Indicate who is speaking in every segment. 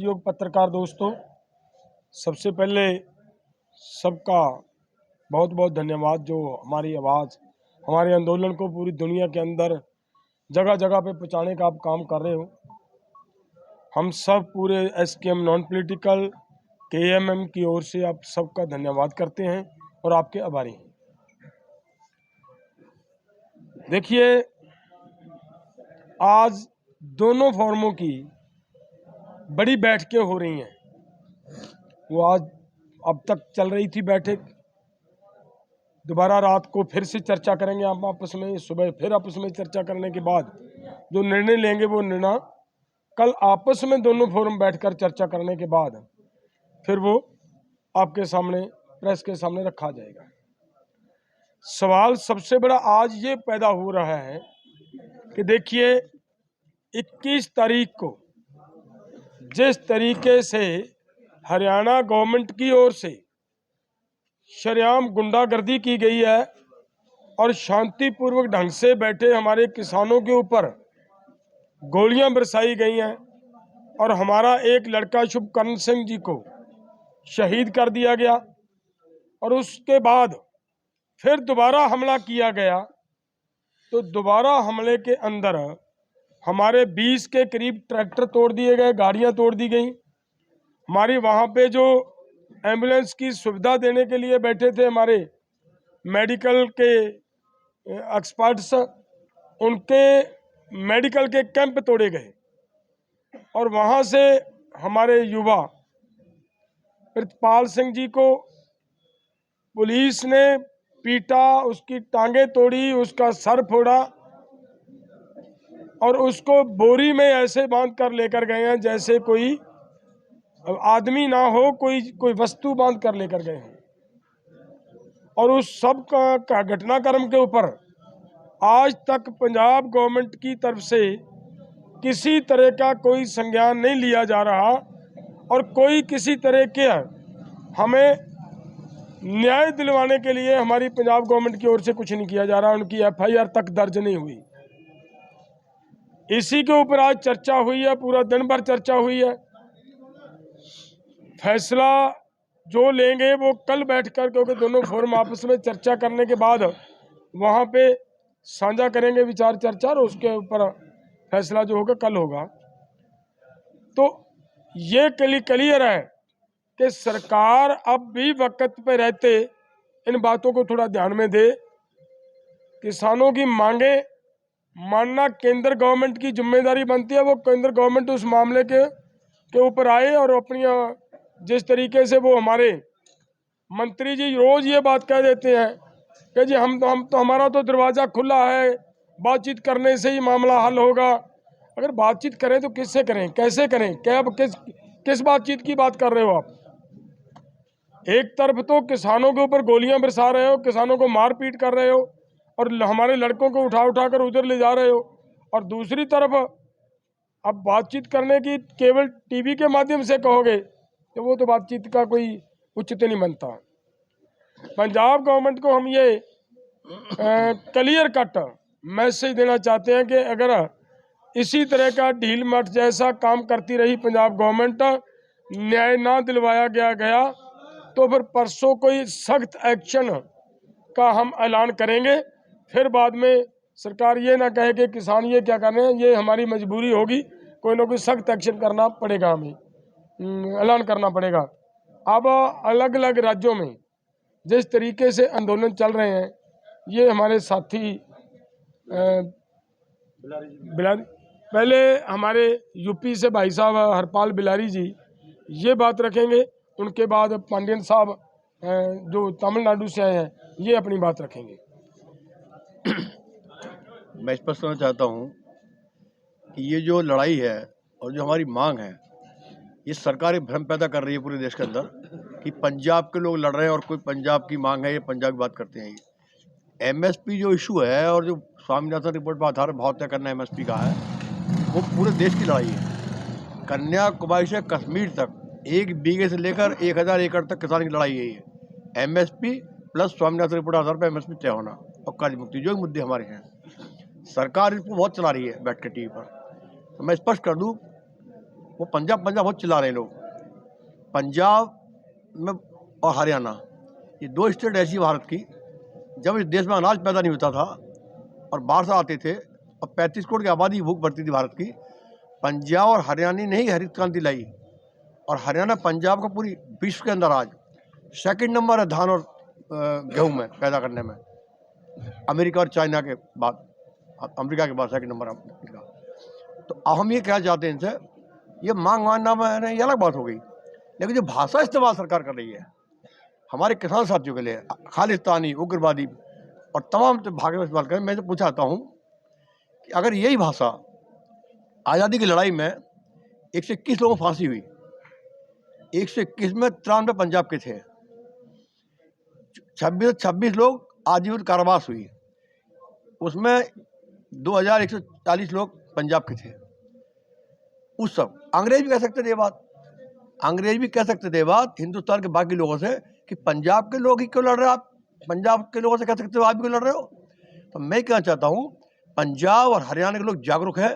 Speaker 1: योग पत्रकार दोस्तों, सबसे पहले सबका बहुत बहुत धन्यवाद जो हमारी आवाज़, हमारे आंदोलन को पूरी दुनिया के अंदर जगह जगह पे पहुँचाने का आप काम कर रहे हो। हम सब पूरे S K M non political K M की ओर से आप सबका धन्यवाद करते हैं और आपके आभारी हैं। देखिए, आज दोनों फॉर्मों की बड़ी बैठकें हो रही हैं। वो आज, अब तक चल रही थी बैठक। दोबारा रात को फिर से चर्चा करेंगे हम आपस में, सुबह फिर आपस में चर्चा करने के बाद। जो निर्णय लेंगे वो निर्णय, कल आपस में दोनों फोरम बैठकर चर्चा करने के बाद, फिर वो आपके सामने, प्रेस के सामने रखा जाएगा। सवाल सबसे बड़ा आज ये पैदा हो रहा है कि देखिए 21 तारीख को जिस तरीके से हरियाणा गवर्नमेंट की ओर से शरेआम गुंडागर्दी की गई है और शांतिपूर्वक ढंग से बैठे हमारे किसानों के ऊपर गोलियाँ बरसाई गई हैं और हमारा एक लड़का शुभकर्ण सिंह जी को शहीद कर दिया गया और उसके बाद फिर दोबारा हमला किया गया तो दोबारा हमले के अंदर हमारे 20 के करीब ट्रैक्टर तोड़ दिए गए, गाड़ियाँ तोड़ दी गई। हमारी वहाँ पे जो एंबुलेंस की सुविधा देने के लिए बैठे थे हमारे मेडिकल के एक्सपर्ट्स उनके मेडिकल के कैंप तोड़े गए। और वहाँ से हमारे युवा प्रतपाल सिंह जी को पुलिस ने पीटा, उसकी टांगे तोड़ी, उसका सर फोड़ा और उसको बोरी में ऐसे बाँध कर लेकर गए हैं जैसे कोई आदमी ना हो कोई कोई वस्तु बाँध कर लेकर गए हैं। और उस सब का, का घटनाक्रम के ऊपर आज तक पंजाब गवर्नमेंट की तरफ़ से किसी तरह का कोई संज्ञान नहीं लिया जा रहा और कोई किसी तरह के हमें न्याय दिलवाने के लिए हमारी पंजाब गवर्नमेंट की ओर से कुछ नहीं किया जा रहा उनकी एफआईआर तक दर्ज नहीं हुई। इसी के ऊपर आज चर्चा हुई है, पूरा दिन भर चर्चा हुई है। फैसला जो लेंगे वो कल बैठकर क्योंकि दोनों फोरम आपस में चर्चा करने के बाद वहाँ पे साझा करेंगे विचार चर्चा और उसके ऊपर फैसला जो होगा कल होगा। तो ये कली क्लियर है कि सरकार अब भी वक्त पे रहते, इन बातों को थोड़ा ध्यान में दे। किसानों की मांगे मानना केंद्र गवर्नमेंट की ज़िम्मेदारी बनती है, वो केंद्र गवर्नमेंट उस मामले के के ऊपर आए और अपनी जिस तरीके से वो हमारे मंत्री जी रोज ये बात कह देते हैं कि जी हम तो हम तो हमारा तो दरवाज़ा खुला है, बातचीत करने से ही मामला हल होगा। अगर बातचीत करें तो किससे करें, कैसे करें, क्या किस किस बातचीत की बात कर रहे हो आप? एक तरफ़ तो किसानों के ऊपर गोलियाँ बरसा रहे हो, किसानों को मार पीट कर रहे हो और हमारे लड़कों को उठा उठा कर उधर ले जा रहे हो। और दूसरी तरफ़ अब बातचीत करने की केवल टीवी के माध्यम से कहोगे तो वो तो बातचीत का कोई उचित नहीं बनता। पंजाब गवर्नमेंट को हम ये क्लियर कट मैसेज देना चाहते हैं कि अगर इसी तरह का ढील मठ जैसा काम करती रही पंजाब गवर्नमेंट, न्याय ना दिलवाया गया गया तो फिर परसों कोई सख्त एक्शन का हम ऐलान करेंगे। फिर बाद में सरकार ये ना कहे कि किसान ये क्या कर रहे हैं ये हमारी मजबूरी होगी कोई ना कोई सख्त एक्शन करना पड़ेगा हमें। हम्म, ऐलान करना पड़ेगा। अब अलग अलग राज्यों में जिस तरीके से आंदोलन चल रहे हैं ये हमारे साथी बिलारी पहले हमारे यूपी से भाई साहब हरपाल बिलारी जी ये बात रखेंगे उनके बाद पांडियन साहब जो तमिलनाडु से आए हैं ये अपनी बात रखेंगे।
Speaker 2: मैं स्पष्ट करना चाहता हूँ कि ये जो लड़ाई है और जो हमारी मांग है, ये सरकार एक भ्रम पैदा कर रही है पूरे देश के अंदर कि पंजाब के लोग लड़ रहे हैं और कोई पंजाब की मांग है, ये पंजाब की बात करते हैं। ये एमएसपी जो इशू है और जो स्वामीनाथन रिपोर्ट पर आधार भाव तय करना एमएसपी का है, वो पूरे देश की लड़ाई है। कन्याकुमारी से कश्मीर तक, एक बीघे से लेकर एक हज़ार एकड़ तक किसान की लड़ाई यही है। एमएसपी प्लस स्वामीनाथन रिपोर्ट आधार पर एमएसपी तय होना और कर्ज मुक्ति जो मुद्दे हमारे हैं सरकार इसको बहुत चला रही है बैठ के टीवी पर। तो मैं स्पष्ट कर दूँ, वो पंजाब पंजाब बहुत चिल्ला रहे हैं लोग। पंजाब में और हरियाणा, ये दो स्टेट ऐसी भारत की, जब इस देश में अनाज पैदा नहीं होता था और बाहर से आते थे और पैंतीस करोड़ की आबादी भूख बढ़ती थी भारत की, पंजाब और हरियाणा ने ही हरित क्रांति लाई। और हरियाणा पंजाब का पूरी विश्व के अंदर आज सेकंड नंबर है धान और गेहूँ में पैदा करने में। अमेरिका और चाइना के बाद। अमेरिका के बाद सेकंड नंबर तो हम ये कहना चाहते हैं इनसे, ये मांग मानना में ये अलग बात हो गई। लेकिन जो भाषा इस्तेमाल सरकार कर रही है, हमारे किसान साथियों के लिए, खालिस्तानी, उग्रवादी और तमाम जो भागे में इस्तेमाल करें, मैं तो पूछाता हूँ कि अगर यही भाषा आज़ादी की लड़ाई में एक सौ इक्कीस लोगों को फांसी हुई, एक सौ इक्कीस में तिरानवे पंजाब के थे, छब्बीस छब्बीस लोग आजीवन कारावास हुई, उसमें दो हज़ार एक सौ चालीस लोग पंजाब के थे। उस सब अंग्रेज़ भी कह सकते थे बात। अंग्रेज़ भी कह सकते थे बात, हिंदुस्तान के बाकी लोगों से, कि पंजाब के लोग ही क्यों लड़ रहे हो आप? पंजाब के लोगों से कह सकते हो आप क्यों लड़ रहे हो? तो मैं कहना चाहता हूँ, पंजाब और हरियाणा के लोग जागरूक हैं,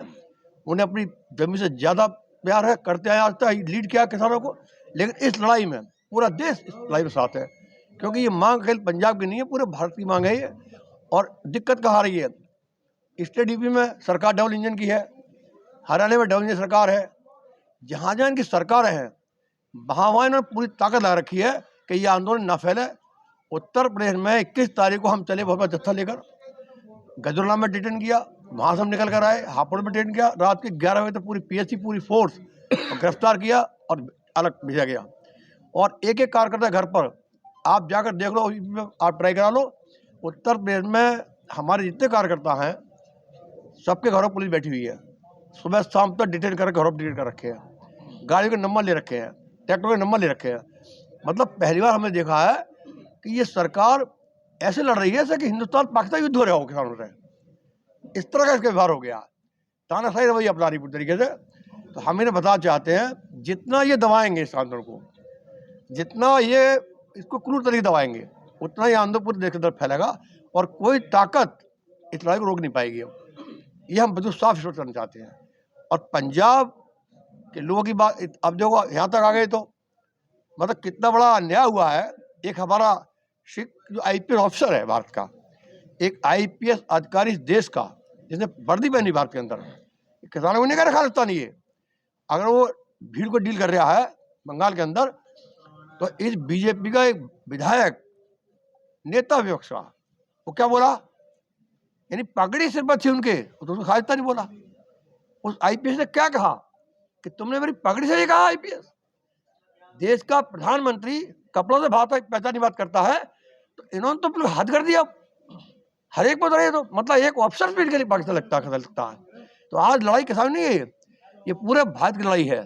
Speaker 2: उन्हें अपनी ज़मीन से ज़्यादा प्यार है, करते आए आज तक लीड किया किसानों को। लेकिन इस लड़ाई में, पूरा देश इस लड़ाई में साथ है, क्योंकि ये मांग खेल पंजाब की नहीं है, पूरे भारत की मांग है ये। और दिक्कत कहाँ रही है? स्टेट यूपी में सरकार डबल इंजन की है, हरियाणा में डबल इंजन सरकार है। जहाँ जहाँ इनकी सरकारें हैं, वहाँ वहाँ इन्होंने पूरी ताकत लगा रखी है कि ये आंदोलन ना फैले। उत्तर प्रदेश में इक्कीस तारीख को हम चले बहुत जत्था लेकर, गजरुल्ला में डिटेन किया, वहाँ से हम निकल कर आए, हापुड़ में डिटेन किया, रात के ग्यारह बजे तक पूरी पीएससी पूरी फोर्स गिरफ़्तार किया और अलग भेजा गया। और एक एक कार्यकर्ता घर पर, आप जाकर देख लो, आप ट्राई करा लो। उत्तर प्रदेश में हमारे जितने कार्यकर्ता हैं सबके घरों पुलिस बैठी हुई है। सुबह शाम तक डिटेन करके घरों पर डिटेन कर रखे हैं। गाड़ियों के नंबर ले रखे हैं, ट्रैक्टर के नंबर ले रखे हैं। मतलब पहली बार हमने देखा है कि ये सरकार ऐसे लड़ रही है जैसे कि हिंदुस्तान पाकिस्तान युद्ध हो रहा हो किसानों से। इस तरह का इसका व्यवहार हो गया। तानाशाही रवैया अपना रही पूरी तरीके से। तो हम इन्हें बताना चाहते हैं, जितना ये दबाएँगे इस आंदोलन को, जितना ये इसको क्रूर तरीके दबाएँगे, उतना ये आंदोलन पूरे देश के अंदर फैलेगा और कोई ताकत इस लड़ाई को रोक नहीं पाएगी। ये हम बिल्कुल साफ़ स्पष्ट करना चाहते हैं। और पंजाब के लोगों की बात, अब देखो, यहाँ तक आ गए तो मतलब कितना बड़ा अन्याय हुआ है। एक हमारा सिख जो आईपीएस ऑफिसर है भारत का, एक आईपीएस अधिकारी इस देश का, जिसने वर्दी पहनी भारत के अंदर किसानों को नहीं कह रखा नहीं है। अगर वो भीड़ को डील कर रहा है बंगाल के अंदर तो इस बीजेपी का एक विधायक, नेता विपक्ष का, वो क्या बोला? यानी पगड़ी सिर पर थी उनके तो खालिस्ता नहीं बोला। उस आईपीएस ने क्या कहा? कि तुमने मेरी पगड़ी से ये कहा आईपीएस देश का प्रधानमंत्री कपड़ों से भाषा पहचानी बात करता है तो इन्होंने तो हद कर दिया। हर एक बता रहे तो मतलब एक ऑप्शन भी इनके लिए पाकिस्तान लगता है लगता है। तो आज लड़ाई किसान नहीं है ये। पूरे भारत की लड़ाई है।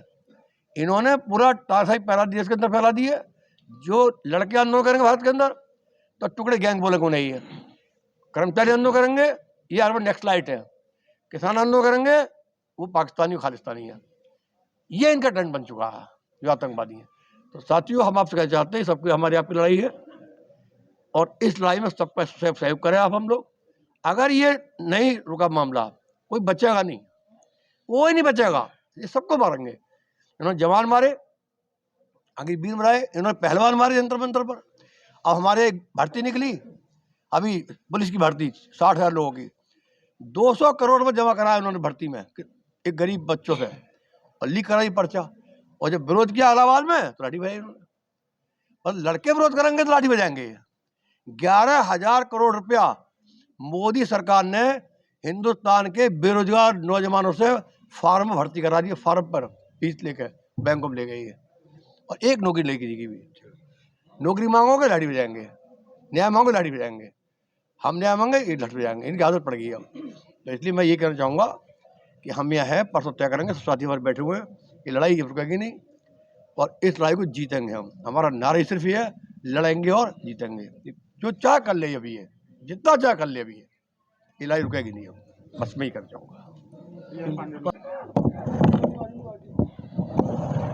Speaker 2: इन्होंने पूरा तारसाई फैला दी इसके अंदर फैला दी है। जो लड़के आंदोलन करेंगे भारत के अंदर तो टुकड़े गैंग बोलेंगे नहीं है? कर्मचारी आंदोलन करेंगे, ये अर्बन नेक्स्ट लाइट है। किसान आंदोलन करेंगे, वो पाकिस्तानी खालिस्तानी है। ये इनका ट्रेंड बन चुका है, जो आतंकवादी है। तो साथियों, हम आपसे कहना चाहते हैं, सबकी, हमारी आपकी लड़ाई है। और इस लड़ाई में सबका सहयोग सहयोग करें आप हम लोग। अगर ये नहीं रुका मामला, कोई बचेगा नहीं। कोई नहीं बचेगा, ये सबको मारेंगे। इन्होंने जवान मारे, आगे वीर मराए इन्होंने पहलवान मारे यंत्र मंत्र पर। अब हमारे भर्ती निकली अभी पुलिस की भर्ती, साठ हज़ार लोगों की। 200 करोड़ रुपये जमा कराया उन्होंने भर्ती में एक गरीब बच्चों से। और लीक कराई पर्चा। और जब विरोध किया इलाहाबाद में तो लाठी बजाई उन्होंने। और लड़के विरोध करेंगे तो लाठी बजाएँगे ग्यारह हज़ार करोड़ रुपया मोदी सरकार ने हिंदुस्तान के बेरोजगार नौजवानों से फार्म भर्ती करा दिए। फार्म पर फ़ीस लेकर बैंकों में ले गई है और एक नौकरी लेके दी भी। नौकरी मांगोगे, लाठी बजाएँगे। न्याय मांगोगे, लाठी बजाएँगे। हम न्याय मांगे ये लठ बजाएंगे इनकी आदत पड़ गई है अब तो इसलिए मैं ये कहना चाहूँगा कि हम यहाँ हैं परसों तय करेंगे साथी हमारे बैठे हुए हैं ये लड़ाई ये रुकेगी नहीं और इस लड़ाई को जीतेंगे हम हमारा नारा ही सिर्फ ये है लड़ेंगे और जीतेंगे जो चाह कर ले अभी है जितना चाह कर ले अभी है ये लड़ाई रुकेगी नहीं हम बस मैं ही कर चाहूँगा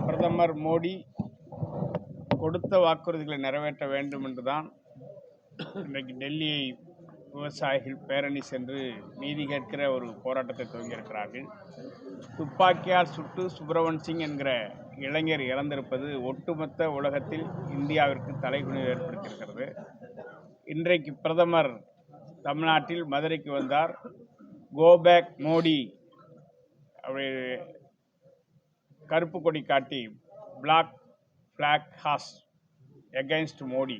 Speaker 3: பிரதமர் மோடி கொடுத்த வாக்குறுதிகளை நிறைவேற்ற வேண்டும் என்றுதான் இன்றைக்கு டெல்லியை விவசாயிகள் பேரணி சென்று நீதி கேட்கிற ஒரு போராட்டத்தை துவங்கியிருக்கிறார்கள். துப்பாக்கியால் சுட்டு சுப்பிரமன் சிங் என்கிற இளைஞர் இறந்திருப்பது ஒட்டுமொத்த உலகத்தில் இந்தியாவிற்கு தலைகுனிவு ஏற்படுத்தியிருக்கிறது. இன்றைக்கு பிரதமர் தமிழ்நாட்டில் மதுரைக்கு வந்தார். Go back Modi. அப்படி கருப்பு கொடி காட்டி black flag has against Modi.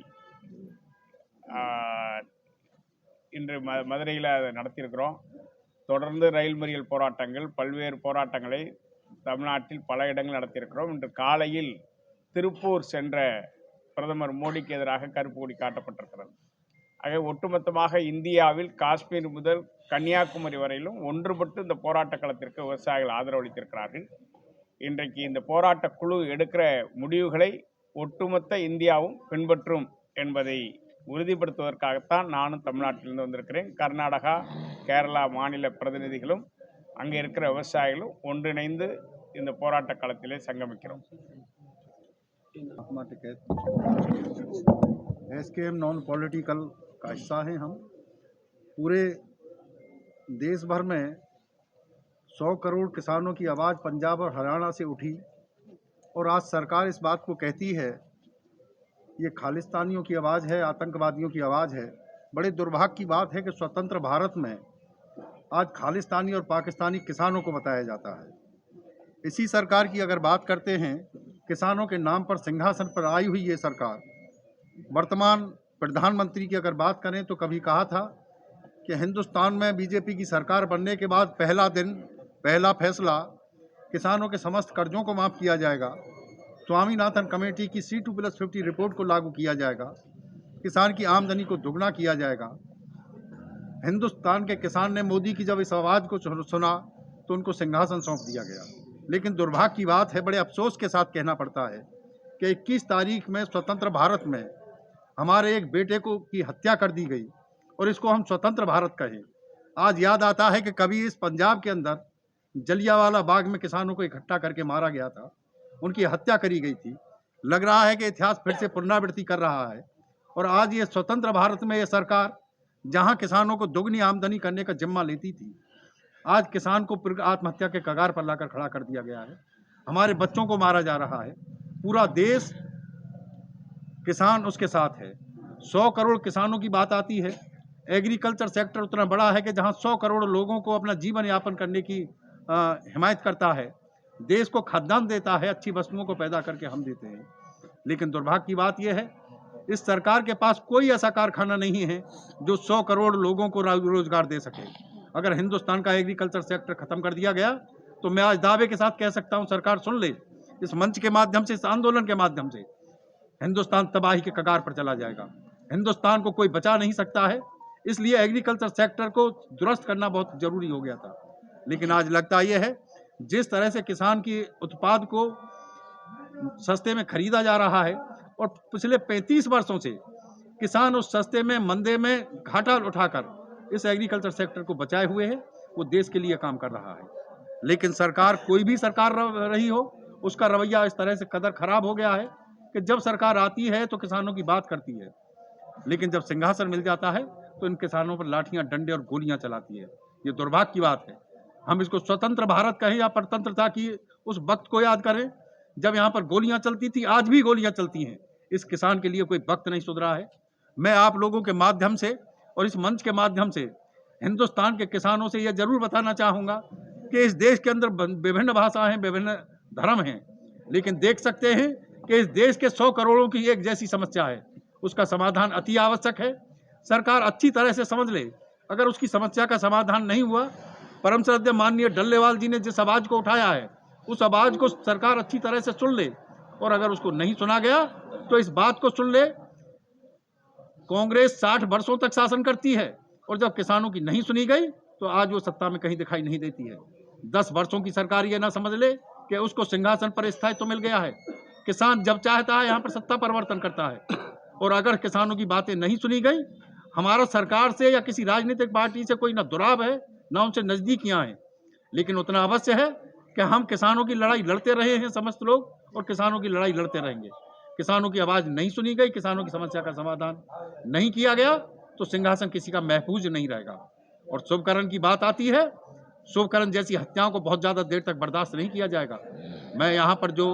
Speaker 3: இன்று ம மதுரையில் அதை நடத்தியிருக்கிறோம். தொடர்ந்து ரயில் மறியல் போராட்டங்கள் பல்வேறு போராட்டங்களை தமிழ்நாட்டில் பல இடங்கள் நடத்தியிருக்கிறோம். இன்று காலையில் திருப்பூர் சென்ற பிரதமர் மோடிக்கு எதிராக கருப்பு கொடி காட்டப்பட்டிருக்கிறது. ஆக ஒட்டுமொத்தமாக இந்தியாவில் காஷ்மீர் முதல் கன்னியாகுமரி வரையிலும் ஒன்றுபட்டு இந்த போராட்ட களத்திற்கு விவசாயிகள் ஆதரவளித்திருக்கிறார்கள். இன்றைக்கு இந்த போராட்ட குழு எடுக்கிற முடிவுகளை ஒட்டுமொத்த இந்தியாவும் பின்பற்றும் என்பதை உறுதிப்படுத்துவதற்காகத்தான் நானும் தமிழ்நாட்டிலிருந்து வந்திருக்கிறேன் கர்நாடகா கேரளா மாநில பிரதிநிதிகளும் அங்கே இருக்கிற விவசாயிகளும் ஒன்றிணைந்து இந்த போராட்ட களத்திலே சங்கமிக்கிறோம்
Speaker 4: Mahatma Tikait S K M non political का हिस्सा हैं हम पूरे देश भर में सौ करोड़ किसानों की आवाज़ पंजाब और हरियाणा से उठी और आज सरकार इस बात को कहती है ये खालिस्तानियों की आवाज़ है, आतंकवादियों की आवाज़ है। बड़े दुर्भाग्य की बात है कि स्वतंत्र भारत में आज खालिस्तानी और पाकिस्तानी किसानों को बताया जाता है। इसी सरकार की अगर बात करते हैं, किसानों के नाम पर सिंहासन पर आई हुई ये सरकार, वर्तमान प्रधानमंत्री की अगर बात करें तो कभी कहा था कि हिंदुस्तान में बीजेपी की सरकार बनने के बाद पहला दिन, पहला फैसला किसानों के समस्त कर्जों को माफ़ किया जाएगा। स्वामीनाथन कमेटी की C two plus fifty report को लागू किया जाएगा। किसान की आमदनी को दुगना किया जाएगा। हिंदुस्तान के किसान ने मोदी की जब इस आवाज़ को सुना तो उनको सिंहासन सौंप दिया गया। लेकिन दुर्भाग्य की बात है, बड़े अफसोस के साथ कहना पड़ता है कि 21 तारीख में स्वतंत्र भारत में हमारे एक बेटे को की हत्या कर दी गई और इसको हम स्वतंत्र भारत कहें। आज याद आता है कि कभी इस पंजाब के अंदर जलियावाला बाग में किसानों को इकट्ठा करके मारा गया था। उनकी हत्या करी गई थी। लग रहा है कि इतिहास फिर से पुनरावृत्ति कर रहा है। और आज ये स्वतंत्र भारत में ये सरकार जहाँ किसानों को दुगनी आमदनी करने का जिम्मा लेती थी आज किसान को आत्महत्या के कगार पर लाकर खड़ा कर दिया गया है। हमारे बच्चों को मारा जा रहा है। पूरा देश किसान उसके साथ है। सौ करोड़ किसानों की बात आती है। एग्रीकल्चर सेक्टर उतना बड़ा है कि जहाँ सौ करोड़ लोगों को अपना जीवन यापन करने की अ, हिमायत करता है। देश को खाद्यान्न देता है, अच्छी वस्तुओं को पैदा करके हम देते हैं। लेकिन दुर्भाग्य की बात यह है, इस सरकार के पास कोई ऐसा कारखाना नहीं है जो सौ करोड़ लोगों को रोज़गार दे सके। अगर हिंदुस्तान का एग्रीकल्चर सेक्टर खत्म कर दिया गया तो मैं आज दावे के साथ कह सकता हूँ, सरकार सुन ले, इस मंच के माध्यम से, इस आंदोलन के माध्यम से, हिंदुस्तान तबाही के कगार पर चला जाएगा। हिंदुस्तान को कोई बचा नहीं सकता है, इसलिए एग्रीकल्चर सेक्टर को दुरुस्त करना बहुत ज़रूरी हो गया था। लेकिन आज लगता यह है जिस तरह से किसान की उत्पाद को सस्ते में खरीदा जा रहा है और पिछले 35 वर्षों से किसान उस सस्ते में, मंदे में घाटा उठाकर इस एग्रीकल्चर सेक्टर को बचाए हुए है। वो देश के लिए काम कर रहा है। लेकिन सरकार कोई भी सरकार रही हो, उसका रवैया इस तरह से कदर खराब हो गया है कि जब सरकार आती है तो किसानों की बात करती है। लेकिन जब सिंहासन मिल जाता है तो इन किसानों पर लाठियाँ, डंडे और गोलियाँ चलाती है। ये दुर्भाग्य की बात है। हम इसको स्वतंत्र भारत कहें या परतंत्रता की उस वक्त को याद करें, जब यहाँ पर गोलियाँ चलती थी, आज भी गोलियाँ चलती हैं। इस किसान के लिए कोई वक्त नहीं सुधरा है। मैं आप लोगों के माध्यम से और इस मंच के माध्यम से, हिंदुस्तान के किसानों से यह ज़रूर बताना चाहूँगा कि इस देश के अंदर विभिन्न भाषाएँ हैं, विभिन्न धर्म हैं, लेकिन देख सकते हैं कि इस देश के सौ करोड़ों की एक जैसी समस्या है। उसका समाधान अति आवश्यक है। सरकार अच्छी तरह से समझ ले। अगर उसकी समस्या का समाधान नहीं हुआ परम श्रद्धेय माननीय डल्लेवाल जी ने जिस आवाज़ को उठाया है, उस आवाज़ को सरकार अच्छी तरह से सुन ले। और अगर उसको नहीं सुना गया तो इस बात को सुन ले, कांग्रेस साठ वर्षों तक शासन करती है और जब किसानों की नहीं सुनी गई तो आज वो सत्ता में कहीं दिखाई नहीं देती है। दस वर्षों की सरकार ये ना समझ ले कि उसको सिंहासन पर स्थायित्व तो मिल गया है। किसान जब चाहता है, यहाँ पर सत्ता परिवर्तन करता है। और अगर किसानों की बातें नहीं सुनी गई, हमारा सरकार से या किसी राजनीतिक पार्टी से कोई ना दुराव है ना उनसे नज़दीकियाँ हैं। लेकिन उतना अवश्य है कि हम किसानों की लड़ाई लड़ते रहे हैं समस्त लोग और किसानों की लड़ाई लड़ते रहेंगे। किसानों की आवाज़ नहीं सुनी गई, किसानों की समस्या का समाधान नहीं किया गया तो सिंहासन किसी का महफूज नहीं रहेगा। और शुभकरण की बात आती है, शुभकरण जैसी हत्याओं को बहुत ज़्यादा देर तक बर्दाश्त नहीं किया जाएगा। मैं यहाँ पर जो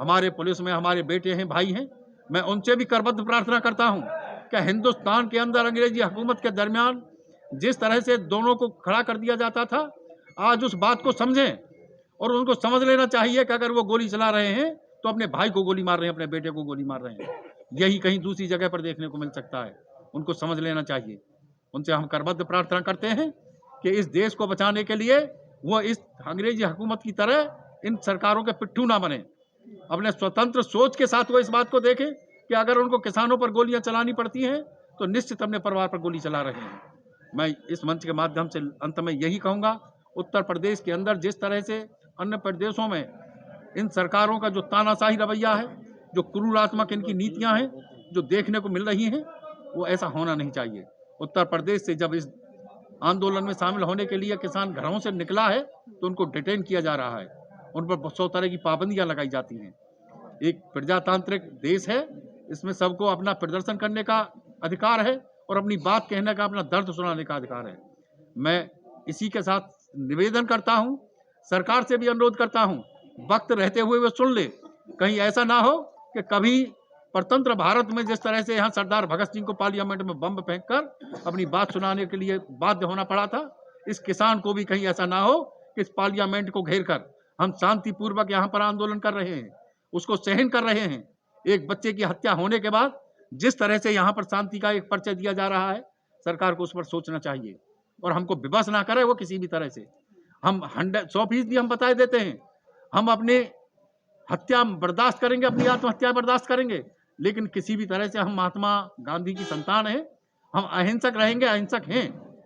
Speaker 4: हमारे पुलिस में हमारे बेटे हैं, भाई हैं, मैं उनसे भी करबद्ध प्रार्थना करता हूँ कि हिंदुस्तान के अंदर अंग्रेज़ी हुकूमत के दरमियान जिस तरह से दोनों को खड़ा कर दिया जाता था, आज उस बात को समझें और उनको समझ लेना चाहिए कि अगर वो गोली चला रहे हैं तो अपने भाई को गोली मार रहे हैं, अपने बेटे को गोली मार रहे हैं। यही कहीं दूसरी जगह पर देखने को मिल सकता है। उनको समझ लेना चाहिए। उनसे हम करबद्ध प्रार्थना करते हैं कि इस देश को बचाने के लिए वो इस अंग्रेज़ी हुकूमत की तरह इन सरकारों के पिट्ठू ना बने। अपने स्वतंत्र सोच के साथ वो इस बात को देखें कि अगर उनको किसानों पर गोलियाँ चलानी पड़ती हैं तो निश्चित अपने परिवार पर गोली चला रहे हैं। मैं इस मंच के माध्यम से अंत में यही कहूँगा, उत्तर प्रदेश के अंदर जिस तरह से अन्य प्रदेशों में इन सरकारों का जो तानाशाही रवैया है, जो क्रूरात्मक इनकी नीतियाँ हैं, जो देखने को मिल रही हैं, वो ऐसा होना नहीं चाहिए। उत्तर प्रदेश से जब इस आंदोलन में शामिल होने के लिए किसान घरों से निकला है तो उनको डिटेन किया जा रहा है। उन पर सौ तरह की पाबंदियाँ लगाई जाती हैं। एक प्रजातांत्रिक देश है, इसमें सबको अपना प्रदर्शन करने का अधिकार है और अपनी बात कहने का अपना दर्द सुनाने का अधिकार है। मैं इसी के साथ निवेदन करता हूँ, सरकार से भी अनुरोध करता हूँ, वक्त रहते हुए वो सुन ले। कहीं ऐसा ना हो कि कभी परतंत्र भारत में जिस तरह से यहाँ सरदार भगत सिंह को पार्लियामेंट में बम फेंक कर अपनी बात सुनाने के लिए बाध्य होना पड़ा था, इस किसान को भी कहीं ऐसा ना हो कि इस पार्लियामेंट को घेर कर हम शांतिपूर्वक यहाँ पर आंदोलन कर रहे हैं, उसको सहन कर रहे हैं। एक बच्चे की हत्या होने के बाद जिस तरह से यहाँ पर शांति का एक परिचय दिया जा रहा है, सरकार को उस पर सोचना चाहिए और हमको विवश ना करे वो किसी भी तरह से। हम हंड्रेड सौ फ़ीसदी हम बताए देते हैं। हम अपने हत्या बर्दाश्त करेंगे, अपनी आत्महत्या बर्दाश्त करेंगे, लेकिन किसी भी तरह से हम महात्मा गांधी की संतान हैं, हम अहिंसक रहेंगे, अहिंसक हैं,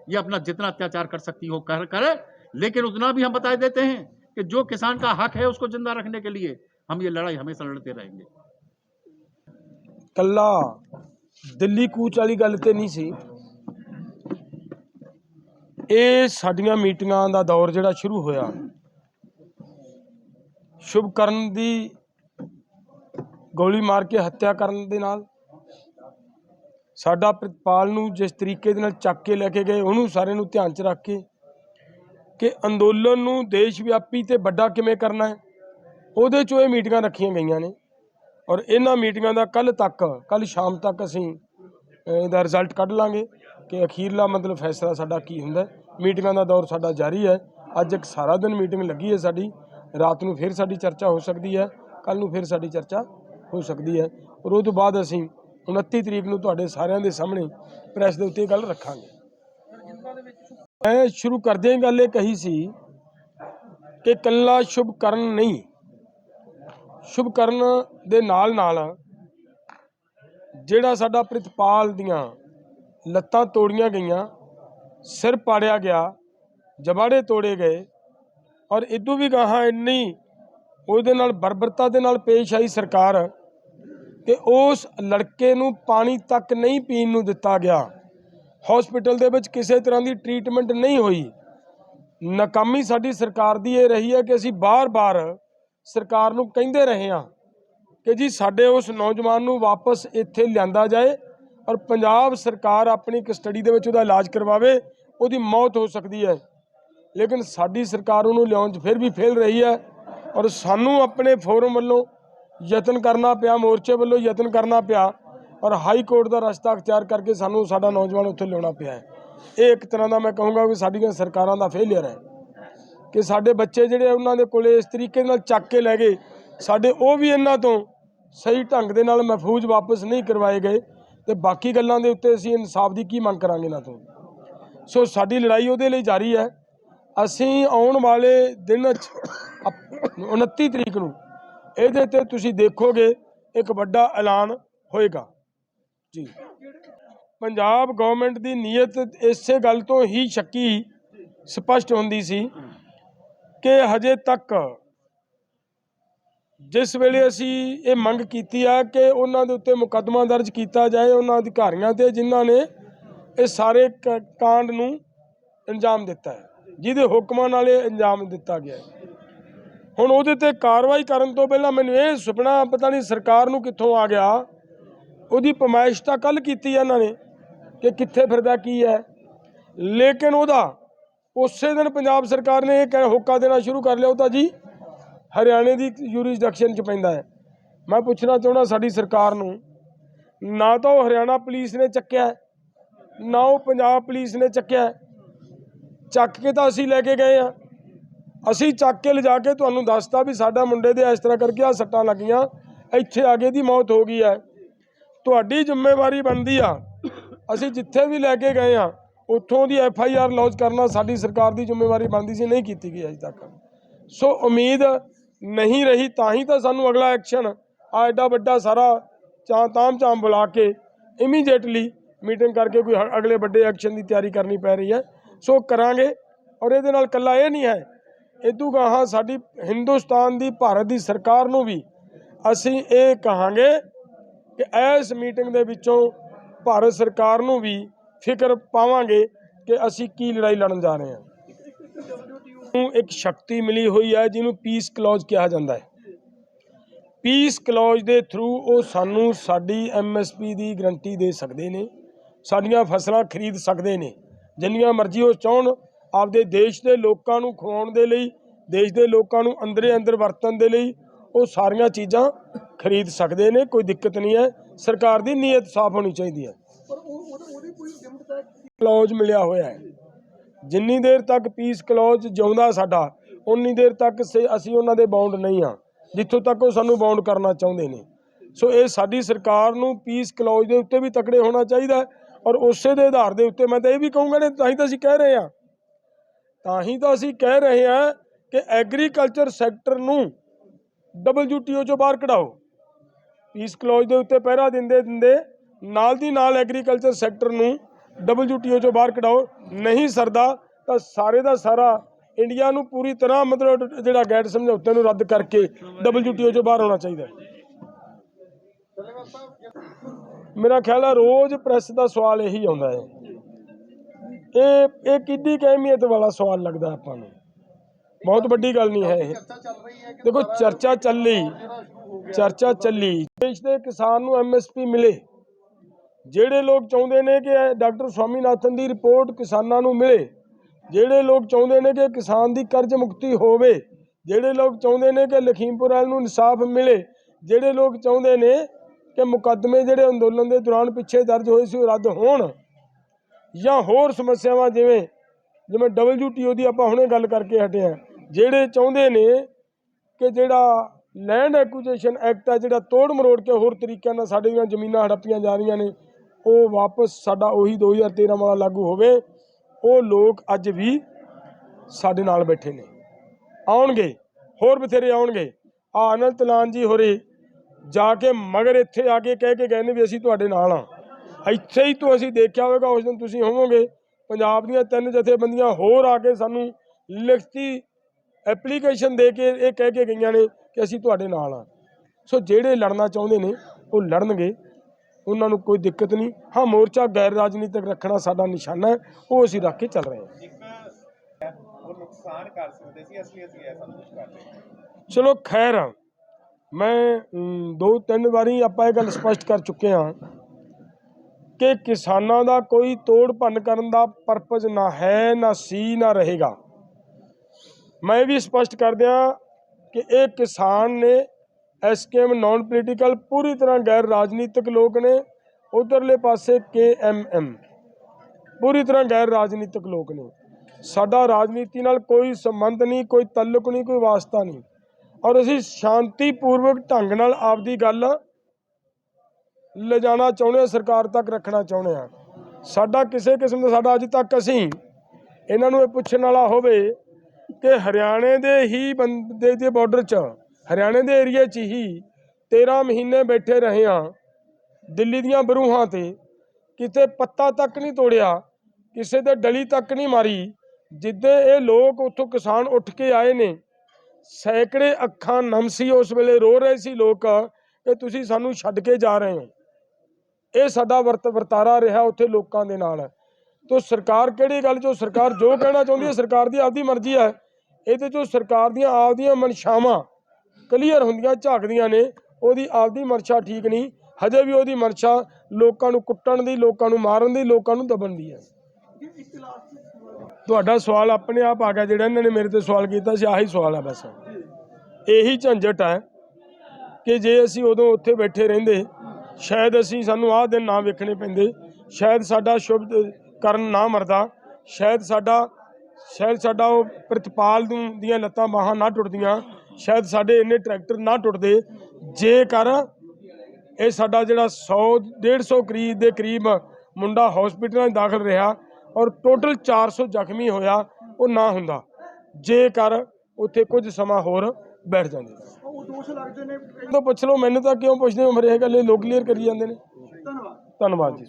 Speaker 4: ये अपना जितना अत्याचार कर सकती हो कर, करे, लेकिन उतना भी हम बताए देते हैं कि जो किसान का हक है उसको ज़िंदा रखने के लिए हम ये लड़ाई हमेशा लड़ते रहेंगे।
Speaker 1: ਕੱਲਾ ਦਿੱਲੀ ਕੂਚ ਵਾਲੀ ਗੱਲ ਤੇ ਨਹੀਂ ਸੀ। ਇਹ ਸਾਡੀਆਂ ਮੀਟਿੰਗਾਂ ਦਾ ਦੌਰ ਜਿਹੜਾ ਸ਼ੁਰੂ ਹੋਇਆ ਸ਼ੁਭਕਰਨ ਦੀ ਗੋਲੀ ਮਾਰ ਕੇ ਹੱਤਿਆ ਕਰਨ ਦੇ ਨਾਲ ਸਾਡਾ ਪ੍ਰਿਤਪਾਲ ਨੂੰ ਜਿਸ ਤਰੀਕੇ ਦੇ ਨਾਲ ਚੱਕ ਕੇ ਲੈ ਕੇ ਗਏ, ਉਹਨੂੰ ਸਾਰੇ ਨੂੰ ਧਿਆਨ 'ਚ ਰੱਖ ਕੇ ਕਿ ਅੰਦੋਲਨ ਨੂੰ ਦੇਸ਼ ਵਿਆਪੀ ਤੇ ਵੱਡਾ ਕਿਵੇਂ ਕਰਨਾ ਹੈ, ਉਹਦੇ 'ਚੋਂ ਇਹ ਮੀਟਿੰਗਾਂ ਰੱਖੀਆਂ ਗਈਆਂ ਨੇ। ਔਰ ਇਹਨਾਂ ਮੀਟਿੰਗਾਂ ਦਾ ਕੱਲ ਤੱਕ ਕੱਲ ਸ਼ਾਮ ਤੱਕ ਅਸੀਂ ਇਹਦਾ ਰਿਜ਼ਲਟ ਕੱਢ ਲਾਂਗੇ ਕਿ ਅਖੀਰਲਾ ਮਤਲਬ ਫੈਸਲਾ ਸਾਡਾ ਕੀ ਹੁੰਦਾ ਮੀਟਿੰਗਾਂ ਦਾ ਦੌਰ ਸਾਡਾ ਜਾਰੀ ਹੈ। ਅੱਜ ਇੱਕ ਸਾਰਾ ਦਿਨ ਮੀਟਿੰਗ ਲੱਗੀ ਹੈ ਸਾਡੀ। ਰਾਤ ਨੂੰ ਫਿਰ ਸਾਡੀ ਚਰਚਾ ਹੋ ਸਕਦੀ ਹੈ। ਕੱਲ ਨੂੰ ਫਿਰ ਸਾਡੀ ਚਰਚਾ ਹੋ ਸਕਦੀ ਹੈ। ਔਰ ਉਹ ਤੋਂ ਬਾਅਦ ਅਸੀਂ 29 ਤਰੀਕ ਨੂੰ ਤੁਹਾਡੇ ਸਾਰਿਆਂ ਦੇ ਸਾਹਮਣੇ ਪ੍ਰੈਸ ਦੇ ਉੱਤੇ ਗੱਲ ਰੱਖਾਂਗੇ। ਮੈਂ ਸ਼ੁਰੂ ਕਰਦਿਆਂ ਗੱਲ ਇਹ ਕਹੀ ਸੀ ਕਿ ਕੱਲਾ ਸ਼ੁਭ ਕਰਨ ਨਹੀਂ ਸ਼ੁਭ ਕਰਨ ਦੇ ਨਾਲ ਨਾਲ ਜਿਹੜਾ ਸਾਡਾ ਪ੍ਰਿਤਪਾਲ ਦੀਆਂ ਲੱਤਾਂ ਤੋੜੀਆਂ ਗਈਆਂ, ਸਿਰ ਪਾੜਿਆ ਗਿਆ ਜਬਾੜੇ ਤੋੜੇ ਗਏ ਔਰ ਇਦੋਂ ਵੀ ਗਾਹਾਂ ਇੰਨੀ ਉਹਦੇ ਨਾਲ ਬਰਬਰਤਾ ਦੇ ਨਾਲ ਪੇਸ਼ ਆਈ ਸਰਕਾਰ ਕਿ ਉਸ ਲੜਕੇ ਨੂੰ ਪਾਣੀ ਤੱਕ ਨਹੀਂ ਪੀਣ ਨੂੰ ਦਿੱਤਾ ਗਿਆ। ਹਸਪੀਟਲ ਦੇ ਵਿੱਚ ਕਿਸੇ ਤਰ੍ਹਾਂ ਦੀ ਟ੍ਰੀਟਮੈਂਟ ਨਹੀਂ ਹੋਈ। ਨਾਕਾਮੀ ਸਾਡੀ ਸਰਕਾਰ ਦੀ ਇਹ ਰਹੀ ਹੈ ਕਿ ਅਸੀਂ ਬਾਰ-ਬਾਰ ਸਰਕਾਰ ਨੂੰ ਕਹਿੰਦੇ ਰਹੇ ਹਾਂ ਕਿ ਜੀ ਸਾਡੇ ਉਸ ਨੌਜਵਾਨ ਨੂੰ ਵਾਪਸ ਇੱਥੇ ਲਿਆਂਦਾ ਜਾਏ ਔਰ ਪੰਜਾਬ ਸਰਕਾਰ ਆਪਣੀ ਕਸਟਡੀ ਦੇ ਵਿੱਚ ਉਹਦਾ ਇਲਾਜ ਕਰਵਾਵੇ, ਉਹਦੀ ਮੌਤ ਹੋ ਸਕਦੀ ਹੈ। ਲੇਕਿਨ ਸਾਡੀ ਸਰਕਾਰ ਉਹਨੂੰ ਲਿਆਉਣ 'ਚ ਫਿਰ ਵੀ ਫੇਲ ਰਹੀ ਹੈ ਔਰ ਸਾਨੂੰ ਆਪਣੇ ਫੋਰਮ ਵੱਲੋਂ ਯਤਨ ਕਰਨਾ ਪਿਆ, ਮੋਰਚੇ ਵੱਲੋਂ ਯਤਨ ਕਰਨਾ ਪਿਆ ਔਰ ਹਾਈ ਕੋਰਟ ਦਾ ਰਸਤਾ ਅਖਤਿਆਰ ਕਰਕੇ ਸਾਨੂੰ ਸਾਡਾ ਨੌਜਵਾਨ ਉੱਥੇ ਲਿਆਉਣਾ ਪਿਆ ਇਹ ਇੱਕ ਤਰ੍ਹਾਂ ਦਾ ਮੈਂ ਕਹੂੰਗਾ ਕਿ ਸਾਡੀਆਂ ਸਰਕਾਰਾਂ ਦਾ ਫੇਲਿਅਰ ਹੈ। ਕਿ ਸਾਡੇ ਬੱਚੇ ਜਿਹੜੇ ਉਹਨਾਂ ਦੇ ਕੋਲੇ ਇਸ ਤਰੀਕੇ ਨਾਲ ਚੱਕ ਕੇ ਲੈ ਗਏ। ਸਾਡੇ ਉਹ ਵੀ ਇਹਨਾਂ ਤੋਂ ਸਹੀ ਢੰਗ ਦੇ ਨਾਲ ਮਹਿਫੂਜ਼ ਵਾਪਸ ਨਹੀਂ ਕਰਵਾਏ ਗਏ। ਤੇ ਬਾਕੀ ਗੱਲਾਂ ਦੇ ਉੱਤੇ ਅਸੀਂ ਇਨਸਾਫ ਦੀ ਕੀ ਮੰਗ ਕਰਾਂਗੇ ਇਹਨਾਂ ਤੋਂ? ਸੋ ਸਾਡੀ ਲੜਾਈ ਉਹਦੇ ਲਈ ਜਾਰੀ ਹੈ। ਅਸੀਂ ਆਉਣ ਵਾਲੇ ਦਿਨ 'ਚ ਅਪ- 29 ਤਰੀਕ ਨੂੰ ਇਹਦੇ ਤੇ ਤੁਸੀਂ ਦੇਖੋਗੇ ਇੱਕ ਵੱਡਾ ਐਲਾਨ ਹੋਏਗਾ। ਜੀ। ਪੰਜਾਬ ਗਵਰਨਮੈਂਟ ਦੀ ਨੀਅਤ ਇਸੇ ਗੱਲ ਤੋਂ ਹੀ ਸ਼ੱਕੀ, ਸਪਸ਼ਟ ਹੁੰਦੀ ਸੀ ਕਿ ਹਜੇ ਤੱਕ ਜਿਸ ਵੇਲੇ ਅਸੀਂ ਇਹ ਮੰਗ ਕੀਤੀ ਆ ਕਿ ਉਹਨਾਂ ਦੇ ਉੱਤੇ ਮੁਕੱਦਮਾ ਦਰਜ ਕੀਤਾ ਜਾਏ, ਉਹਨਾਂ ਅਧਿਕਾਰੀਆਂ ਤੇ ਜਿਨ੍ਹਾਂ ਨੇ ਇਹ ਸਾਰੇ ਕ- ਕਾਂਡ ਨੂੰ ਅੰਜਾਮ ਦਿੱਤਾ ਹੈ, ਜਿਹਦੇ ਹੁਕਮਾਂ ਨਾਲ ਇਹ ਅੰਜਾਮ ਦਿੱਤਾ ਗਿਆ ਹੁਣ ਉਹਦੇ ਤੇ ਕਾਰਵਾਈ ਕਰਨ ਤੋਂ ਪਹਿਲਾਂ ਮੈਨੂੰ ਇਹ ਸੁਪਨਾ ਪਤਾ ਨਹੀਂ ਸਰਕਾਰ ਨੂੰ ਕਿੱਥੋਂ ਆ ਗਿਆ। ਉਹਦੀ ਪਮਾਇਸ਼ ਤਾਂ ਕੱਲ ਕੀਤੀ ਆ ਇਹਨਾਂ ਨੇ ਕਿ ਕਿੱਥੇ ਫਿਰਦਾ, ਕੀ ਹੈ। ਲੇਕਿਨ ਉਹਦਾ ਉਸੇ ਦਿਨ ਪੰਜਾਬ ਸਰਕਾਰ ਨੇ ਇਹ ਕਹਿ ਹੋਕਾ ਦੇਣਾ ਸ਼ੁਰੂ ਕਰ ਲਿਆ ਉਹ ਤਾਂ ਜੀ ਹਰਿਆਣੇ ਦੀ ਯੂਰਿਸਡਕਸ਼ਨ ਚ ਪੈਂਦਾ ਹੈ। ਮੈਂ ਪੁੱਛਣਾ ਚਾਹੁੰਦਾ ਸਾਡੀ ਸਰਕਾਰ ਨੂੰ, ਨਾ ਤਾਂ ਉਹ ਹਰਿਆਣਾ ਪੁਲਿਸ ਨੇ ਚੱਕਿਆ, ਨਾ ਉਹ ਪੰਜਾਬ ਪੁਲਿਸ ਨੇ ਚੱਕਿਆ। ਚੱਕ ਕੇ ਤਾਂ ਅਸੀਂ ਲੈ ਕੇ ਗਏ ਆ ਅਸੀਂ ਚੱਕ ਕੇ ਲਿਜਾ ਕੇ ਤੁਹਾਨੂੰ ਦੱਸਤਾ ਵੀ ਸਾਡਾ ਮੁੰਡੇ ਦੇ ਇਸ ਤਰ੍ਹਾਂ ਕਰਕੇ ਆ ਸੱਟਾਂ ਲੱਗੀਆਂ, ਇੱਥੇ ਆ ਕੇ ਦੀ ਮੌਤ ਹੋ ਗਈ ਹੈ। ਤੁਹਾਡੀ ਜ਼ਿੰਮੇਵਾਰੀ ਬਣਦੀ ਆ। ਅਸੀਂ ਜਿੱਥੇ ਵੀ ਲੈ ਕੇ ਗਏ ਆ ਉੱਥੋਂ ਦੀ ਐਫ ਆਈ ਆਰ ਲੌਂਚ ਕਰਨਾ ਸਾਡੀ ਸਰਕਾਰ ਦੀ ਜ਼ਿੰਮੇਵਾਰੀ ਬਣਦੀ ਸੀ, ਨਹੀਂ ਕੀਤੀ ਗਈ ਅਜੇ ਤੱਕ। ਸੋ ਉਮੀਦ ਨਹੀਂ ਰਹੀ, ਤਾਂ ਹੀ ਤਾਂ ਸਾਨੂੰ ਅਗਲਾ ਐਕਸ਼ਨ, ਆ ਐਡਾ ਵੱਡਾ ਸਾਰਾ ਚਾਂ ਤਾਮ ਚਾਮ ਬੁਲਾ ਕੇ ਇਮੀਡੀਏਟਲੀ ਮੀਟਿੰਗ ਕਰਕੇ ਕੋਈ ਅਗਲੇ ਵੱਡੇ ਐਕਸ਼ਨ ਦੀ ਤਿਆਰੀ ਕਰਨੀ ਪੈ ਰਹੀ ਹੈ। ਸੋ ਕਰਾਂਗੇ, ਔਰ ਇਹਦੇ ਨਾਲ ਕੱਲਾ ਇਹ ਨਹੀਂ ਹੈ ਇਦੂ ਗਾਹਾਂ ਸਾਡੀ ਹਿੰਦੁਸਤਾਨ ਦੀ, ਭਾਰਤ ਦੀ ਸਰਕਾਰ ਨੂੰ ਵੀ ਅਸੀਂ ਇਹ ਕਹਾਂਗੇ ਕਿ ਇਸ ਮੀਟਿੰਗ ਦੇ ਵਿੱਚੋਂ ਭਾਰਤ ਸਰਕਾਰ ਨੂੰ ਵੀ ਫਿਕਰ ਪਾਵਾਂਗੇ ਕਿ ਅਸੀਂ ਕੀ ਲੜਾਈ ਲੜਨ ਜਾ ਰਹੇ ਹਾਂ। ਨੂੰ ਇੱਕ ਸ਼ਕਤੀ ਮਿਲੀ ਹੋਈ ਹੈ, ਜਿਹਨੂੰ ਪੀਸ ਕਲੌਜ ਕਿਹਾ ਜਾਂਦਾ ਹੈ। ਪੀਸ ਕਲੌਜ ਦੇ ਥਰੂ ਉਹ ਸਾਨੂੰ ਸਾਡੀ ਐਮਐਸਪੀ ਦੀ ਗਰੰਟੀ ਦੇ ਸਕਦੇ ਨੇ, ਸਾਡੀਆਂ ਫਸਲਾਂ ਖਰੀਦ ਸਕਦੇ ਨੇ, ਜਿੰਨੀਆਂ ਮਰਜ਼ੀ ਉਹ ਚਾਹਣ, ਆਪਦੇ ਦੇਸ਼ ਦੇ ਲੋਕਾਂ ਨੂੰ ਖਵਾਉਣ ਦੇ ਲਈ, ਦੇਸ਼ ਦੇ ਲੋਕਾਂ ਨੂੰ ਅੰਦਰੇ ਅੰਦਰ ਵਰਤਣ ਦੇ ਲਈ ਉਹ ਸਾਰੀਆਂ ਚੀਜ਼ਾਂ ਖਰੀਦ ਸਕਦੇ ਨੇ, ਕੋਈ ਦਿੱਕਤ ਨਹੀਂ ਹੈ। ਸਰਕਾਰ ਦੀ ਨੀਅਤ ਸਾਫ਼ ਹੋਣੀ ਚਾਹੀਦੀ ਹੈ। ਕਲੌਜ ਮਿਲਿਆ ਹੋਇਆ ਹੈ। ਜਿੰਨੀ ਦੇਰ ਤੱਕ ਪੀਸ ਕਲੌਜ ਜਿਉਂਦਾ ਸਾਡਾ ਉਨੀ ਦੇਰ ਤੱਕ ਸੇ- ਅਸੀਂ ਉਹਨਾਂ ਦੇ ਬਾਉਂਡ ਨਹੀਂ ਆ ਜਿੱਥੋਂ ਤੱਕ ਉਹ ਸਾਨੂੰ ਬਾਉਂਡ ਕਰਨਾ ਚਾਹੁੰਦੇ ਨੇ। ਸੋ ਇਹ ਸਾਡੀ ਸਰਕਾਰ ਨੂੰ ਪੀਸ ਕਲੌਜ ਦੇ ਉੱਤੇ ਵੀ ਤਕੜੇ ਹੋਣਾ ਚਾਹੀਦਾ ਔਰ ਉਸੇ ਦੇ ਆਧਾਰ ਦੇ ਉੱਤੇ ਮੈਂ ਤਾਂ ਇਹ ਵੀ ਕਹੂੰਗਾ ਨੇ, ਤਾਂ ਹੀ ਤਾਂ ਅਸੀਂ ਕਹਿ ਰਹੇ ਹਾਂ। ਤਾਂ ਹੀ ਤਾਂ ਅਸੀਂ ਕਹਿ ਰਹੇ ਹਾਂ ਕਿ ਐਗਰੀਕਲਚਰ ਸੈਕਟਰ ਨੂੰ WTO ਚੋਂ ਬਾਹਰ ਕਢਾਓ। ਪੀਸ ਕਲੌਜ ਦੇ ਉੱਤੇ ਪਹਿਰਾ ਦਿੰਦੇ ਦਿੰਦੇ ਨਾਲ ਦੀ ਨਾਲ ਐਗਰੀਕਲਚਰ ਸੈਕਟਰ ਨੂੰ WTO ਚੋਂ ਬਾਹਰ ਕਢਾਓ। ਨਹੀਂ ਸਰਦਾ, ਤਾਂ ਸਾਰੇ ਦਾ ਸਾਰਾ ਇੰਡੀਆ ਨੂੰ ਪੂਰੀ ਤਰ੍ਹਾਂ ਮਤਲਬ ਜਿਹੜਾ ਗੈਟ ਸਮਝੌਤੇ ਨੂੰ ਰੱਦ ਕਰਕੇ WTO ਚੋਂ ਬਾਹਰ ਹੋਣਾ ਚਾਹੀਦਾ ਮੇਰਾ ਖਿਆਲ ਹੈ ਰੋਜ਼ ਪ੍ਰੈਸ ਦਾ ਸਵਾਲ ਇਹੀ ਆਉਂਦਾ ਹੈ। ਇਹ ਇਹ ਕਿੱਡੀ ਕੁ ਅਹਿਮੀਅਤ ਵਾਲਾ ਸਵਾਲ ਲੱਗਦਾ ਆਪਾਂ ਨੂੰ। ਬਹੁਤ ਵੱਡੀ ਗੱਲ ਨਹੀਂ ਹੈ ਇਹ। ਦੇਖੋ, ਚਰਚਾ ਚੱਲੀ ਚਰਚਾ ਚੱਲੀ। ਦੇਸ਼ ਦੇ ਕਿਸਾਨ ਨੂੰ ਐਮਐਸਪੀ ਮਿਲੇ। ਜਿਹੜੇ ਲੋਕ ਚਾਹੁੰਦੇ ਨੇ ਕਿ ਡਾਕਟਰ ਸਵਾਮੀਨਾਥਨ ਦੀ ਰਿਪੋਰਟ ਕਿਸਾਨਾਂ ਨੂੰ ਮਿਲੇ, ਜਿਹੜੇ ਲੋਕ ਚਾਹੁੰਦੇ ਨੇ ਕਿ ਕਿਸਾਨ ਦੀ ਕਰਜ਼ ਮੁਕਤੀ ਹੋਵੇ, ਜਿਹੜੇ ਲੋਕ ਚਾਹੁੰਦੇ ਨੇ ਕਿ ਲਖੀਮਪੁਰ ਵਾਲ ਨੂੰ ਇਨਸਾਫ ਮਿਲੇ, ਜਿਹੜੇ ਲੋਕ ਚਾਹੁੰਦੇ ਨੇ ਕਿ ਮੁਕੱਦਮੇ ਜਿਹੜੇ ਅੰਦੋਲਨ ਦੇ ਦੌਰਾਨ ਪਿੱਛੇ ਦਰਜ ਹੋਏ ਸੀ ਉਹ ਰੱਦ ਹੋਣ, ਜਾਂ ਹੋਰ ਸਮੱਸਿਆਵਾਂ ਜਿਵੇਂ ਜਿਵੇਂ WTO ਦੀ ਆਪਾਂ ਹੁਣੇ ਗੱਲ ਕਰਕੇ ਹਟੇ ਹਾਂ, ਜਿਹੜੇ ਚਾਹੁੰਦੇ ਨੇ ਕਿ ਜਿਹੜਾ ਲੈਂਡ ਐਕੂਜੇਸ਼ਨ ਐਕਟ ਆ, ਜਿਹੜਾ ਤੋੜ ਮਰੋੜ ਕੇ ਹੋਰ ਤਰੀਕਿਆਂ ਨਾਲ ਸਾਡੇ ਦੀਆਂ ਜ਼ਮੀਨਾਂ ਹੜੱਪੀਆਂ ਜਾ ਰਹੀਆਂ ਨੇ ਉਹ ਵਾਪਸ ਸਾਡਾ ਉਹੀ 2013 ਵਾਲਾ ਲਾਗੂ ਹੋਵੇ, ਉਹ ਲੋਕ ਅੱਜ ਵੀ ਸਾਡੇ ਨਾਲ ਬੈਠੇ ਨੇ। ਆਉਣਗੇ, ਹੋਰ ਬਥੇਰੇ ਆਉਣਗੇ। ਆ ਅਨੰਤ ਲਾਨ ਜੀ ਹੋਰੇ ਜਾ ਕੇ ਮਗਰ ਇੱਥੇ ਆ ਕੇ ਕਹਿ ਕੇ ਗਏ ਨੇ ਵੀ ਅਸੀਂ ਤੁਹਾਡੇ ਨਾਲ ਆ। ਇੱਥੇ ਹੀ ਤੋਂ ਅਸੀਂ ਦੇਖਿਆ ਹੋਵੇਗਾ, ਉਸ ਦਿਨ ਤੁਸੀਂ ਹੋਵੋਗੇ। ਪੰਜਾਬ ਦੀਆਂ ਤਿੰਨ ਜਥੇਬੰਦੀਆਂ ਹੋਰ ਆ ਕੇ ਸਾਨੂੰ ਲਿਖਤੀ ਐਪਲੀਕੇਸ਼ਨ ਦੇ ਕੇ ਇਹ ਕਹਿ ਕੇ ਗਈਆਂ ਨੇ ਕਿ ਅਸੀਂ ਤੁਹਾਡੇ ਨਾਲ ਆ। ਸੋ ਜਿਹੜੇ ਲੜਨਾ ਚਾਹੁੰਦੇ ਨੇ, ਉਹ ਲੜਨਗੇ। ਉਹਨਾਂ ਨੂੰ ਕੋਈ ਦਿੱਕਤ ਨਹੀਂ। ਹਾਂ ਮੋਰਚਾ ਗੈਰ ਰਾਜਨੀਤਿਕ ਰੱਖਣਾ ਸਾਡਾ ਨਿਸ਼ਾਨਾ ਹੈ। ਉਹ ਅਸੀਂ ਰੱਖ ਕੇ ਚੱਲ ਰਹੇ ਹਾਂ।
Speaker 5: ਉਹ ਨੁਕਸਾਨ ਕਰ ਸਕਦੇ ਸੀ ਅਸਲੀ ਅਸੀਂ ਐਸਾ ਕੁਝ ਕਰ ਰਹੇ ਹਾਂ।
Speaker 1: ਚਲੋ ਖੈਰ ਮੈਂ ਦੋ ਤਿੰਨ ਵਾਰੀ ਆਪਾਂ ਇਹ ਗੱਲ ਸਪਸ਼ਟ ਕਰ ਚੁੱਕੇ ਹਾਂ ਕਿ ਕਿਸਾਨਾਂ ਦਾ ਕੋਈ ਤੋੜ ਭੰਨ ਕਰਨ ਦਾ ਪਰਪਸ ਨਾ ਹੈ ਨਾ ਸੀ ਨਾ ਰਹੇਗਾ। ਮੈਂ ਵੀ ਸਪਸ਼ਟ ਕਰ ਦਿਆਂ ਕਿ ਇਹ ਕਿਸਾਨ ਨੇ ਐਸਕੇਐਮ ਨਾਨ ਪੋਲੀਟੀਕਲ ਪੂਰੀ ਤਰ੍ਹਾਂ ਗੈਰ ਰਾਜਨੀਤਿਕ ਲੋਕ ਨੇ, ਉਧਰਲੇ ਪਾਸੇ ਕੇਐਮਐਮ ਪੂਰੀ ਤਰ੍ਹਾਂ ਗੈਰ ਰਾਜਨੀਤਿਕ ਲੋਕ ਨੇ। ਸਾਡਾ ਰਾਜਨੀਤੀ ਨਾਲ ਕੋਈ ਸੰਬੰਧ ਨਹੀਂ, ਕੋਈ ਤਾਲੁਕ ਨਹੀਂ, ਕੋਈ ਵਾਸਤਾ ਨਹੀਂ। ਔਰ ਅਸੀਂ ਸ਼ਾਂਤੀਪੂਰਵਕ ਢੰਗ ਨਾਲ ਆਪਦੀ ਗੱਲ ਲਿਜਾਣਾ ਚਾਹੁੰਦੇ ਹਾਂ, ਸਰਕਾਰ ਤੱਕ ਰੱਖਣਾ ਚਾਹੁੰਦੇ ਹਾਂ। ਸਾਡਾ ਕਿਸੇ ਕਿਸਮ ਦਾ, ਸਾਡਾ ਅੱਜ ਤੱਕ ਅਸੀਂ ਇਹਨਾਂ ਨੂੰ ਇਹ ਪੁੱਛਣ ਵਾਲਾ ਹੋਵੇ ਕਿ ਹਰਿਆਣੇ ਦੇ ਹੀ ਬੰਦੇ ਦੇ ਬਾਰਡਰ 'ਚ ਹਰਿਆਣੇ ਦੇ ਏਰੀਏ 'ਚ ਹੀ 13 ਮਹੀਨੇ ਬੈਠੇ ਰਹੇ ਹਾਂ। ਦਿੱਲੀ ਦੀਆਂ ਬਰੂਹਾਂ ਤੇ ਕਿਤੇ ਪੱਤਾ ਤੱਕ ਨਹੀਂ ਤੋੜਿਆ, ਕਿਸੇ ਦੇ ਡਲੀ ਤੱਕ ਨਹੀਂ ਮਾਰੀ, ਜਿੱਦੇ ਇਹ ਲੋਕ ਉੱਥੋਂ ਕਿਸਾਨ ਉੱਠ ਕੇ ਆਏ ਨੇ। ਸੈਂਕੜੇ ਅੱਖਾਂ ਨਮ ਸੀ ਉਸ ਵੇਲੇ ਰੋ ਰਹੇ ਸੀ ਲੋਕ ਕਿ ਤੁਸੀਂ ਸਾਨੂੰ ਛੱਡ ਕੇ ਜਾ ਰਹੇ ਹੋ। ਇਹ ਸਾਡਾ ਵਰਤ, ਵਰਤਾਰਾ ਰਿਹਾ ਉੱਥੇ ਲੋਕਾਂ ਦੇ ਨਾਲ। ਤੋ ਸਰਕਾਰ ਕਿਹੜੀ ਗੱਲ, ਜੋ ਸਰਕਾਰ ਜੋ ਕਹਿਣਾ ਚਾਹੁੰਦੀ ਹੈ, ਸਰਕਾਰ ਦੀ ਆਪਦੀ ਮਰਜ਼ੀ ਹੈ। ਇਹਦੇ ਜੋ ਸਰਕਾਰ ਦੀਆਂ ਆਪਦੀਆਂ ਮਨਸ਼ਾਵਾਂ ਕਲੀਅਰ ਹੁੰਦੀਆਂ, ਝਾਕਦੀਆਂ ਨੇ, ਉਹਦੀ ਆਪਦੀ ਮਨਸ਼ਾ ਠੀਕ ਨਹੀਂ, ਹਜੇ ਵੀ ਉਹਦੀ ਮਨਸ਼ਾ ਲੋਕਾਂ ਨੂੰ ਕੁੱਟਣ ਦੀ, ਲੋਕਾਂ ਨੂੰ ਮਾਰਨ ਦੀ, ਲੋਕਾਂ ਨੂੰ ਦਬਣ ਦੀ ਹੈ। ਤੁਹਾਡਾ ਸਵਾਲ ਆਪਣੇ ਆਪ ਆ ਗਿਆ, ਜਿਹੜਾ ਇਹਨਾਂ ਨੇ ਮੇਰੇ ਤੇ ਸਵਾਲ ਕੀਤਾ ਸੀ, ਆਹੀ ਸਵਾਲ ਹੈ ਬਸ। ਇਹੀ ਝੰਜਟ ਹੈ ਕਿ ਜੇ ਅਸੀਂ ਉਦੋਂ ਉੱਥੇ ਬੈਠੇ ਰਹਿੰਦੇ, ਸ਼ਾਇਦ ਅਸੀਂ ਸਾਨੂੰ ਆਹ ਦਿਨ ਨਾ ਵੇਖਣੇ ਪੈਂਦੇ, ਸ਼ਾਇਦ ਸਾਡਾ ਸ਼ੁਭ ਕਰਨ ਨਾ ਮਰਦਾ, ਸ਼ਾਇਦ ਸਾਡਾ ਸ਼ਾਇਦ ਸਾਡਾ ਉਹ ਪ੍ਰਿਤਪਾਲ ਨੂੰ ਦੀਆਂ ਲੱਤਾਂ ਬਾਹਾਂ ਨਾ ਟੁੱਟਦੀਆਂ ਸ਼ਾਇਦ ਸਾਡੇ ਇੰਨੇ ਟਰੈਕਟਰ ਨਾ ਟੁੱਟਦੇ। ਜੇਕਰ ਇਹ ਸਾਡਾ ਜਿਹੜਾ 100 150 ਕਰੀਬ ਦੇ ਕਰੀਬ ਮੁੰਡਾ ਹਸਪੀਟਲਾਂ 'ਚ ਦਾਖਲ ਰਿਹਾ ਔਰ ਟੋਟਲ 400 ਜ਼ਖਮੀ ਹੋਇਆ, ਉਹ ਨਾ ਹੁੰਦਾ। ਜੇਕਰ ਉੱਥੇ ਕੁਝ ਸਮਾਂ ਹੋਰ ਬੈਠ ਜਾਂਦੇ। ਉਹ ਦੋਸ਼ ਲੱਗਦੇ ਨੇ ਪੁੱਛ ਲਓ, ਮੈਨੂੰ ਤਾਂ ਕਿਉਂ ਪੁੱਛਦੇ ਹੋ? ਮੇਰੇ ਇਹ ਗੱਲੇ ਲੋਕ ਕਲੀਅਰ ਕਰੀ ਜਾਂਦੇ ਨੇ। ਧੰਨਵਾਦ। ਧੰਨਵਾਦ ਜੀ।